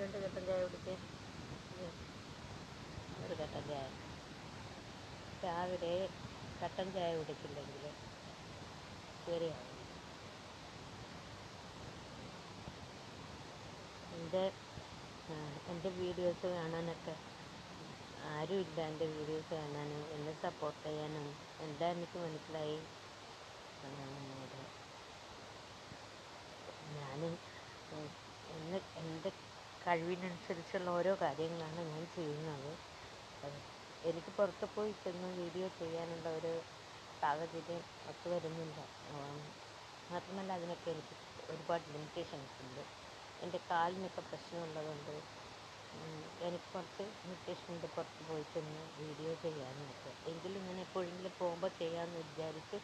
രണ്ട് കട്ടൻ ചായ കുടിച്ച്. ഒരു കട്ടൻ ചായ. രാവിലെ കട്ടൻ ചായ കുടിച്ചില്ലെങ്കിൽ ശരിയാവും എന്റെ എന്റെ വീഡിയോസ് കാണാനൊക്കെ ആരുമില്ല എന്റെ വീഡിയോസ് കാണാനും. എന്നെ സപ്പോർട്ട് ചെയ്യാനും. എല്ലാം എനിക്ക് മനസ്സിലായി? ഞാൻ എന്നെ എന്റെ കഴിവിനനുസരിച്ചുള്ള ഓരോ കാര്യങ്ങളാണ് ഞാൻ ചെയ്യുന്നത്. എനിക്ക് പുറത്ത് പോയി ചെന്ന് വീഡിയോ ചെയ്യാനുള്ള ഒരു സാഹചര്യം ഒത്തു വരുന്നില്ല മാത്രമല്ല അതിനൊക്കെ എനിക്ക് ഒരുപാട് ലിമിറ്റേഷൻസ് ഉണ്ട്. എന്റെ കാലിനൊക്കെ പ്രശ്നമുള്ളതുകൊണ്ട് എനിക്ക് കുറച്ച് ലിമിറ്റേഷൻ ഉണ്ട് പുറത്ത് പോയി ചെന്ന് വീഡിയോ ചെയ്യാനൊക്കെ എങ്കിലും ഞാൻ എപ്പോഴെങ്കിലും പോകുമ്പോൾ ചെയ്യാമെന്ന് വിചാരിച്ച്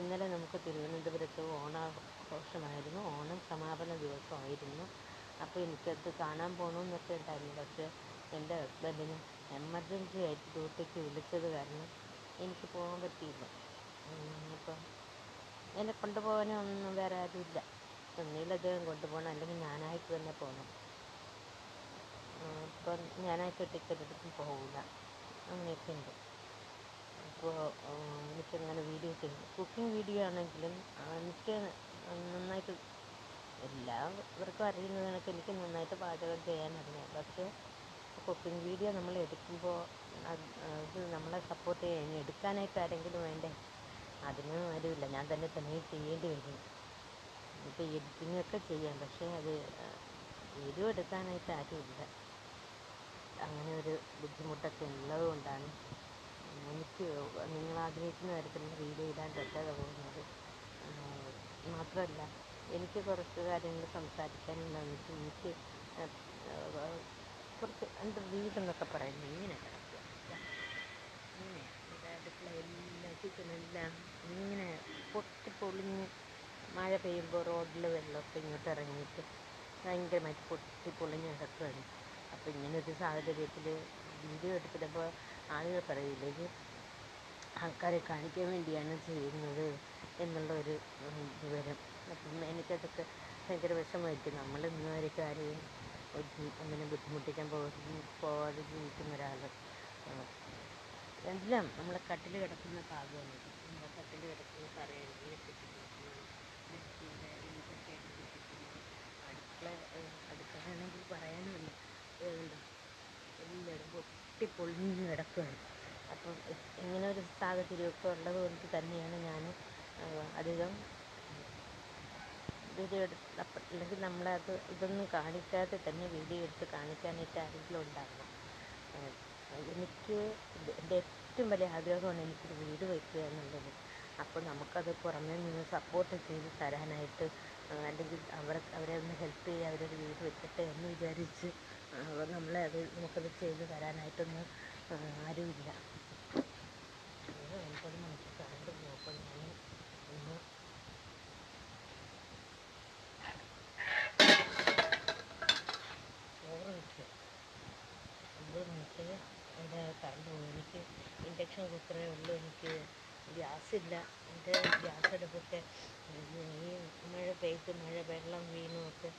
ഇന്നലെ നമുക്ക് തിരുവനന്തപുരത്ത് ഓണാഘോഷമായിരുന്നു. ഓണം സമാപന ദിവസമായിരുന്നു. അപ്പോൾ എനിക്കത് കാണാൻ പോകണമെന്നൊക്കെ ഉണ്ടായിരുന്നു പക്ഷേ എന്റെ ഹസ്ബൻഡിന് എമർജൻസി ആയിട്ട് ഡ്യൂട്ടിക്ക് വിളിച്ചത് കാരണം എനിക്ക് പോകാൻ പറ്റിയില്ല. അപ്പം എന്നെ കൊണ്ടുപോകാനൊന്നും വേറെ ആരുമില്ല ഒന്നുകിൽ അദ്ദേഹം കൊണ്ടുപോകണം അല്ലെങ്കിൽ ഞാനായിട്ട് തന്നെ പോകണം ഇപ്പം ഞാനായിട്ട് ടിക്കറ്റ് എടുത്തും പോകില്ല അങ്ങനെയൊക്കെ ഉണ്ട് അപ്പോൾ എനിക്കങ്ങനെ വീഡിയോ ചെയ്യും കുക്കിംഗ് വീഡിയോ ആണെങ്കിലും എനിക്ക് നന്നായിട്ട് എല്ലാവർക്കും അറിയുന്ന കണക്ക് എനിക്ക് നന്നായിട്ട് പാചകം ചെയ്യാൻ അറിയാം. പക്ഷേ കുക്കിംഗ് വീഡിയോ നമ്മൾ എടുക്കുമ്പോൾ അത് നമ്മളെ സപ്പോർട്ട് ചെയ്യാൻ എടുക്കാനായിട്ട് ആരെങ്കിലും വേണ്ടേ? അതിന് ആരുമില്ല. ഞാൻ തന്നെ തന്നെ ചെയ്യേണ്ടി വരും. ഇപ്പോൾ എഡിറ്റിംഗ് ഒക്കെ ചെയ്യാം. പക്ഷേ അത് വീഡിയോ എടുക്കാനായിട്ട് ആരുമില്ല. അങ്ങനെ ഒരു ബുദ്ധിമുട്ടൊക്കെ ഉള്ളത് കൊണ്ടാണ് എനിക്ക് നിങ്ങൾ ആഗ്രഹിക്കുന്ന തരത്തിലുള്ള വീഡിയോ ഇടാൻ പറ്റാതെ പോകുന്നത്. മാത്രമല്ല എനിക്ക് കുറച്ച് കാര്യങ്ങൾ സംസാരിക്കാൻ വെച്ചാൽ എനിക്ക് കുറച്ച് എന്റെ വീടെന്നൊക്കെ പറയുന്നത് ഇങ്ങനെ കിടക്കുക. എല്ലാം ഇങ്ങനെ പൊട്ടി പൊട്ടിപ്പൊളിഞ്ഞ് മഴ പെയ്യുമ്പോൾ റോഡിൽ വെള്ളമൊക്കെ ഇങ്ങോട്ട് ഇറങ്ങിയിട്ട് ഭയങ്കരമായിട്ട് പൊട്ടി പൊളിഞ്ഞ് കിടക്കുകയാണ് അപ്പോൾ ഇങ്ങനൊരു സാഹചര്യത്തിൽ വീഡിയോ എടുത്തിട്ടപ്പോൾ ആളുകൾ പറയില്ലേ ഇത് ആൾക്കാരെ കാണിക്കാൻ വേണ്ടിയാണ് ചെയ്യുന്നത് എന്നുള്ള ഒരു വിവരം. അപ്പം എനിക്കതൊക്കെ ഭയങ്കര വിഷമമായിരിക്കും. നമ്മൾ ഇന്ന് വരെയൊക്കെ ആരെയും അങ്ങനെ ബുദ്ധിമുട്ടിക്കാൻ പോവാതെ ജീവിക്കുന്ന ഒരാൾ എല്ലാം നമ്മളെ കട്ടിൽ കിടക്കുന്ന ഭാഗമാണ് ഇത്. നമ്മളെ കട്ടിൽ കിടക്കുന്ന കെട്ടിക്കിടക്കുന്നത് അടുക്കള അടുക്കളയാണെങ്കിൽ പറയാനുമില്ല എല്ലായിടും പൊട്ടി പൊളിഞ്ഞ് കിടക്കുകയാണ്. അപ്പം ഇങ്ങനെ ഒരു സാഹചര്യമൊക്കെ ഉള്ളത് കൊണ്ട് തന്നെയാണ് ഞാൻ അധികം വീഡിയോ എടുത്ത് അല്ലെങ്കിൽ നമ്മളത് ഇതൊന്നും കാണിക്കാതെ തന്നെ വീഡിയോ എടുത്ത് കാണിക്കാനായിട്ട് ആരെങ്കിലും ഉണ്ടാകണം എനിക്ക് എന്റെ ഏറ്റവും വലിയ ആഗ്രഹമാണ് എനിക്കൊരു വീട് വയ്ക്കുക എന്നുള്ളത്. അപ്പോൾ നമുക്കത് പുറമേ നിന്ന് സപ്പോർട്ട് ചെയ്ത് തരാനായിട്ട് അല്ലെങ്കിൽ അവർ അവരെ ഒന്ന് ഹെൽപ്പ് ചെയ്യുക അവരൊരു വീട് വെക്കട്ടെ എന്ന് വിചാരിച്ച് അവർ നമ്മളെ അത് നമുക്കത് ചെയ്ത് തരാനായിട്ടൊന്നും ആരുമില്ല. ഒരു ഒൻപത് മണിക്ക് കറണ്ട് പോകും ഞാൻ ഒന്ന് ചോറ് വയ്ക്കുക ഒമ്പത് മണിക്ക് എന്റെ കറണ്ട് പോകും എനിക്ക് കുക്കറേ ഉള്ളൂ. എനിക്ക് ഗ്യാസ് ഇല്ല എന്റെ ഗ്യാസ് അടുപ്പൊക്കെ ഈ മഴ പെയ്ത് മഴ വെള്ളം വീണുമൊക്കെ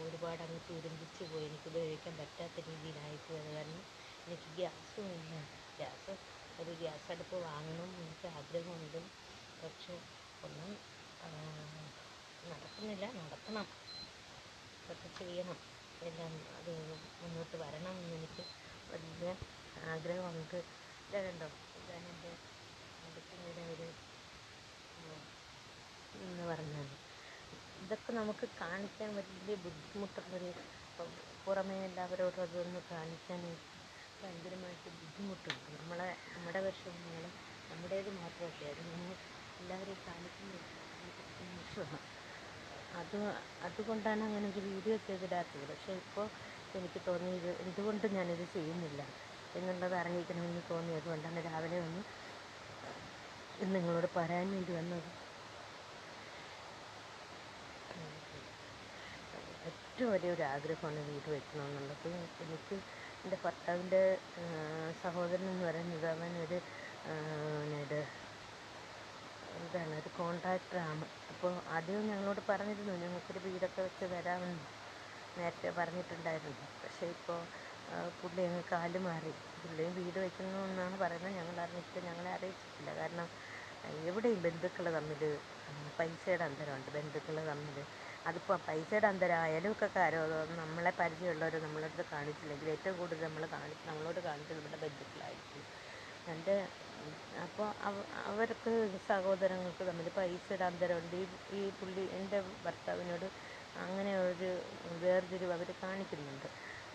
ഒരുപാട് അങ്ങ് തുരുമ്പിച്ച് പോയി. എനിക്ക് ഉപയോഗിക്കാൻ പറ്റാത്ത രീതിയിലായിപ്പോയത് കാരണം എനിക്ക് ഗ്യാസും ഇല്ല. ഗ്യാസ് ഒരു ഗ്യാസ് അടുപ്പ് വാങ്ങണം എനിക്ക് ആഗ്രഹമുണ്ട്. പക്ഷെ ഒന്നും നടക്കുന്നില്ല. നടത്തണം അതൊക്കെ ചെയ്യണം. എല്ലാം അത് മുന്നോട്ട് വരണം എന്ന് എനിക്ക് വലിയ ആഗ്രഹമുണ്ട്. ഇതാ കണ്ടോ? എന്റെ അടുക്കളയുടെ ഒരു എന്ന് പറഞ്ഞാൽ ഇതൊക്കെ നമുക്ക് കാണിക്കാൻ വലിയ ബുദ്ധിമുട്ടുള്ളൊരു പുറമേ എല്ലാവരോടും അതൊന്ന് കാണിക്കാൻ ഭയങ്കരമായിട്ട് ബുദ്ധിമുട്ടുണ്ട്. നമ്മളെ നമ്മുടെ വിഷമങ്ങൾ നമ്മുടേത് മാത്രമല്ല. അത് നമ്മൾ എല്ലാവരെയും കാണിക്കുന്ന വിഷമാണ് അത് അതുകൊണ്ടാണ് അങ്ങനെ ഒരു വീഡിയോ ചെയ്തിടാത്തത് പക്ഷേ ഇപ്പോൾ എനിക്ക് തോന്നിയത് എന്തുകൊണ്ട് ഞാനിത് ചെയ്യുന്നില്ല. എന്നുള്ളത് അറിഞ്ഞിരിക്കണമെന്ന് തോന്നി അതുകൊണ്ടാണ് രാവിലെ വന്ന് ഇത് നിങ്ങളോട് പറയാൻ വേണ്ടി വന്നത്. ഏറ്റവും വലിയൊരു ആഗ്രഹമാണ് വീട് വെക്കണമെന്നുള്ളത്. എനിക്ക് എന്റെ ഭർത്താവിന്റെ സഹോദരൻ എന്ന് പറയുന്നത് അവൻ ഒരു ഇതാണ് ഒരു കോൺട്രാക്ടറാണ് അപ്പോൾ ആദ്യം ഞങ്ങളോട് പറഞ്ഞിരുന്നു ഞങ്ങൾക്കൊരു വീടൊക്കെ വെച്ച് തരാമെന്ന് നേരത്തെ പറഞ്ഞിട്ടുണ്ടായിരുന്നു. പക്ഷേ ഇപ്പോൾ പുള്ളി അങ്ങ് കാൽ മാറി. പുള്ളിയും വീട് വയ്ക്കുന്നു എന്നാണ് പറയുന്നത്. ഞങ്ങൾ അറിഞ്ഞിട്ട് ഞങ്ങളെ അറിയിച്ചിട്ടില്ല. കാരണം എവിടെയും ബന്ധുക്കൾ തമ്മിൽ പൈസയുടെ അന്തരമുണ്ട് ബന്ധുക്കൾ തമ്മിൽ അതിപ്പോൾ പൈസയുടെ അന്തരമായാലും ഒക്കെ കാരോ നമ്മളെ പരിചയമുള്ളവർ നമ്മളടുത്ത് കാണിച്ചില്ലെങ്കിൽ ഏറ്റവും കൂടുതൽ നമ്മൾ കാണി നമ്മളോട് കാണിച്ചത് നമ്മുടെ ബന്ധുക്കളായിരിക്കും. എന്റെ അപ്പോൾ അവർക്ക് സഹോദരങ്ങൾക്ക് തമ്മിൽ പൈസയുടെ അന്തരമുണ്ട്. ഈ ഈ പുള്ളി എന്റെ ഭർത്താവിനോട് അങ്ങനെ ഒരു വേർതിരിവ് അവർ കാണിക്കുന്നുണ്ട്.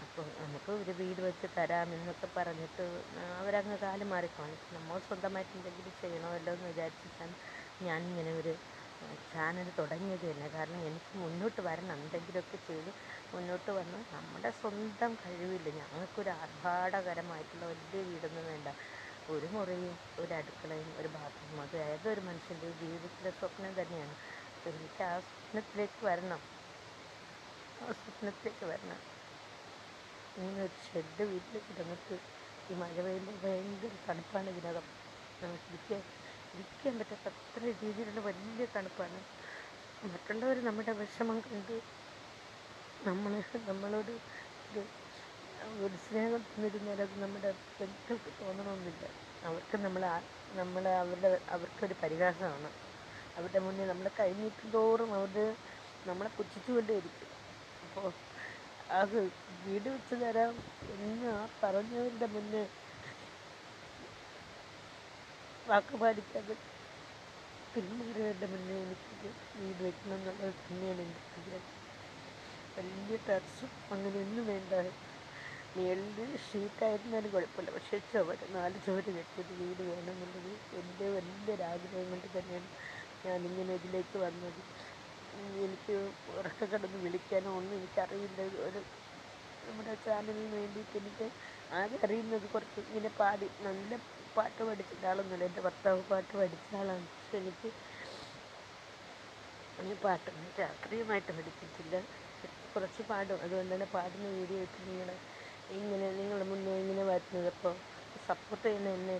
അപ്പോൾ നമുക്ക് ഒരു വീട് വെച്ച് തരാമെന്നൊക്കെ പറഞ്ഞിട്ട് അവരങ്ങ് കാലം മാറി കാണിക്കും നമ്മൾ സ്വന്തമായിട്ട് എന്തെങ്കിലും ചെയ്യണമല്ലോ എന്ന് വിചാരിച്ചിട്ടാണ് ഞാൻ ഇങ്ങനെ ഒരു ചാനൽ തുടങ്ങിയത് തന്നെ. കാരണം എനിക്ക് മുന്നോട്ട് വരണം. എന്തെങ്കിലുമൊക്കെ ചെയ്ത് മുന്നോട്ട് വന്ന് നമ്മുടെ സ്വന്തം കഴിവില്ല. ഞങ്ങൾക്കൊരു ആർഭാടകരമായിട്ടുള്ള വലിയ വീടൊന്നും വേണ്ട. ഒരു മുറിയും ഒരു അടുക്കളയും ഒരു ബാത്റൂമും. അത് ഏതൊരു മനുഷ്യന്റെ ജീവിതത്തിലെ സ്വപ്നം തന്നെയാണ്. എനിക്ക് ആ സ്വപ്നത്തിലേക്ക് വരണം. ആ സ്വപ്നത്തിലേക്ക് വരണം. ഇങ്ങനെ ഒരു ഷെഡ് വീട്ടിൽ കിടന്നിട്ട് ഈ മഴ പെയ്യുമ്പോൾ ഭയങ്കര തണുപ്പാണ് ഇതിനകം. ഇരിക്കാൻ ഇരിക്കാൻ പറ്റാത്ത അത്ര രീതിയിലുള്ള വലിയ തണുപ്പാണ്. മറ്റുള്ളവർ നമ്മുടെ വിഷമം കണ്ട് നമ്മൾ നമ്മളോട് ഒരു ഒരു സ്നേഹം തന്നിരുന്നാൽ അത് നമ്മുടെ ബന്ധുക്കൾക്ക് തോന്നണമെന്നില്ല. അവർക്ക് നമ്മൾ നമ്മൾ അവരുടെ അവർക്കൊരു പരിഹാസമാണ്. അവരുടെ മുന്നിൽ നമ്മൾ കഴിഞ്ഞിട്ടും തോറും അവർ നമ്മളെ പുച്ഛിച്ചുകൊണ്ടേയിരിക്കും. അപ്പോൾ അത് വീട് വെച്ച് തരാം എന്ന് ആ പറഞ്ഞവരുടെ മുന്നേ വാക്ക് പാലിക്കാതെ പിന്മാറിയതിന്റെ മുന്നേ എനിക്ക് വീട് വെക്കണം എന്നുള്ളത് തന്നെയാണ് എന്റെ ആഗ്രഹം. വലിയ ടെറസും അങ്ങനെയൊന്നും വേണ്ട. മേളിൽ ഷീറ്റായിരുന്നാലും കുഴപ്പമില്ല. പക്ഷേ ചുവര് നാല് ചുവര് കെട്ടിയത് വീട് വേണമെന്നുള്ളത് എന്റെ വലിയൊരാഗ്രഹം കൊണ്ട് തന്നെയാണ് ഞാനിങ്ങനെ ഇതിലേക്ക് വന്നത്. എനിക്ക് ഉറക്കം കിടന്ന് വിളിക്കാനോ ഒന്നും എനിക്കറിയില്ല. ഒരു നമ്മുടെ ചാനലിന് വേണ്ടിയിട്ട് എനിക്ക് ആകെ അറിയുന്നത് കുറച്ച് ഇങ്ങനെ പാടി നല്ല പാട്ട് പഠിച്ചിട്ട് ആളൊന്നുമല്ല. എന്റെ ഭർത്താവ് പാട്ട് പഠിച്ച ആളാണ്. പക്ഷെ എനിക്ക് ഈ പാട്ടൊന്നും രാത്രിയുമായിട്ട് പഠിച്ചിട്ടില്ല കുറച്ച് പാടും. അതുകൊണ്ട് തന്നെ പാടുന്ന വീഡിയോ ഇട്ട് നിങ്ങൾ ഇങ്ങനെ നിങ്ങളുടെ മുന്നേ ഇങ്ങനെ വരുന്നത്. അപ്പോൾ സപ്പോർട്ട് ചെയ്യുന്ന എന്നെ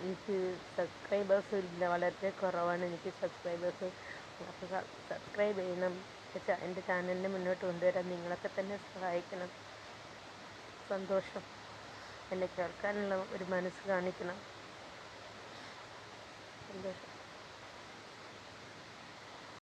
എനിക്ക് സബ്സ്ക്രൈബേഴ്സ് ഇല്ല. വളരെ കുറവാണ് എനിക്ക് സബ്സ്ക്രൈബേഴ്സ് അപ്പോൾ സബ്സ്ക്രൈബ് ചെയ്യണം. എന്റെ ചാനലിനെ മുന്നോട്ട് കൊണ്ടുവരാൻ നിങ്ങളൊക്കെ തന്നെ സഹായിക്കണം. സന്തോഷം. എന്നെ കേൾക്കാനുള്ള ഒരു മനസ്സ് കാണിക്കണം. സന്തോഷം.